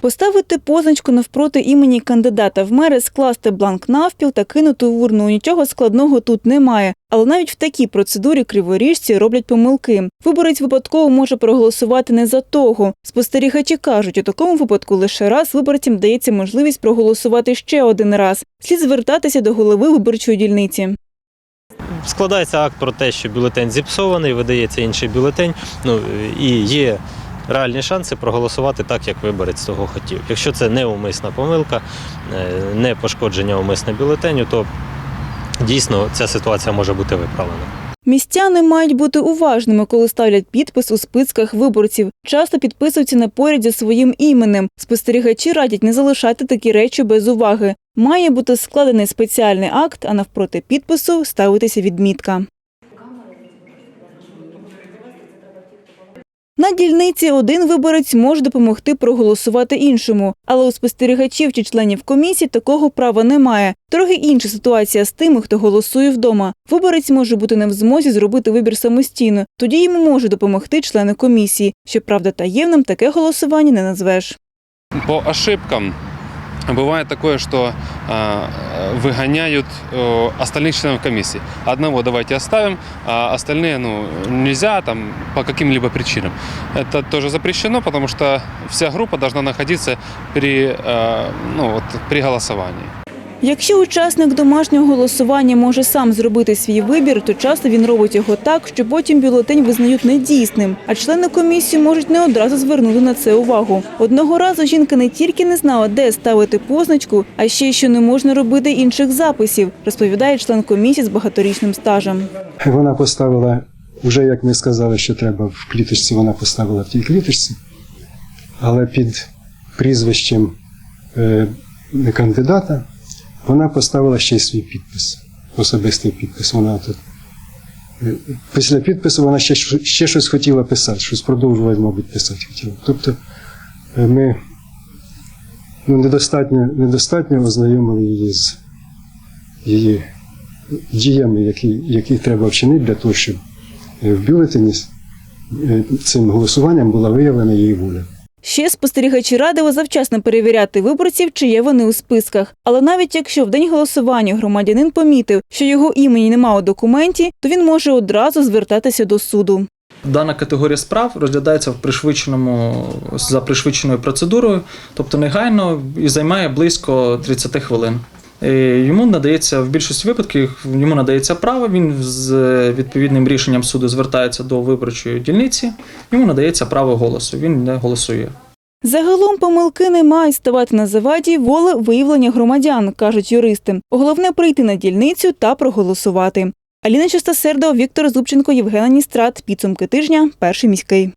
Поставити позначку навпроти імені кандидата в мери, скласти бланк навпіл та кинути у урну. Нічого складного тут немає. Але навіть в такій процедурі криворіжці роблять помилки. Виборець випадково може проголосувати не за того. Спостерігачі кажуть, у такому випадку лише раз виборцям дається можливість проголосувати ще один раз. Слід звертатися до голови виборчої дільниці. складається акт про те, що бюлетень зіпсований, видається інший бюлетень. Ну і є реальні шанси проголосувати так, як виборець того хотів. Якщо це неумисна помилка, е, не пошкодження умисне бюлетеню, то дійсно ця ситуація може бути виправлена. Містяни мають бути уважними, коли ставлять підпис у списках виборців. Часто підписуються на зі своїм іменем. Спостерігачі радять не залишати такі речі без уваги. Має бути складений спеціальний акт, а навпроти підпису ставитися відмітка. На дільниці один виборець може допомогти проголосувати іншому, але у спостерігачів чи членів комісії такого права немає. Трохи інша ситуація з тими, хто голосує вдома. Виборець може бути не в змозі зробити вибір самостійно. Тоді йому може допомогти члени комісії. Щоправда, таємним таке голосування не назвеш. По ошибкам бывает такое, что э, выгоняют э, остальных членов комиссии. Одного давайте оставим, а остальные ну, нельзя там, по каким-либо причинам. Это тоже запрещено, потому что вся группа должна находиться при, э, ну, вот, при голосовании. Якщо учасник домашнього голосування може сам зробити свій вибір, то часто він робить його так, що потім бюлетень визнають недійсним, а члени комісії можуть не одразу звернути на це увагу. Одного разу жінка не тільки не знала, де ставити позначку, а ще й що не можна робити інших записів, розповідає член комісії з багаторічним стажем. Вона поставила, вже як ми сказали, що треба в кліточці, вона поставила в тій кліточці, але під прізвищем е, кандидата вона поставила ще й свій підпис, особистий підпис. Вона тут. Після підпису вона ще, ще щось хотіла писати, щось продовжувати, мабуть, писати хотіла. Тобто е, ми ну, недостатньо, недостатньо ознайомили її з її діями, які, які треба вчинити для того, щоб е, в бюлетені е, цим голосуванням була виявлена її воля. Ще спостерігачі радили завчасно перевіряти виборців, чи є вони у списках. Але навіть якщо в день голосування громадянин помітив, що його імені немає у документі, то він може одразу звертатися до суду. Дана категорія справ розглядається в пришвидшеному за пришвидшеною процедурою, тобто негайно і займає близько 30 хвилин. Е, Йому надається в більшості випадків йому надається право. Він з відповідним рішенням суду звертається до виборчої дільниці. Йому надається право голосу. Він не голосує. Загалом помилки не мають ставати на заваді воли виявлення громадян, кажуть юристи. Головне прийти на дільницю та проголосувати. Аліна Чистосердова, Віктор Зубченко, Євгена Ністрат. Підсумки тижня. Перший міський.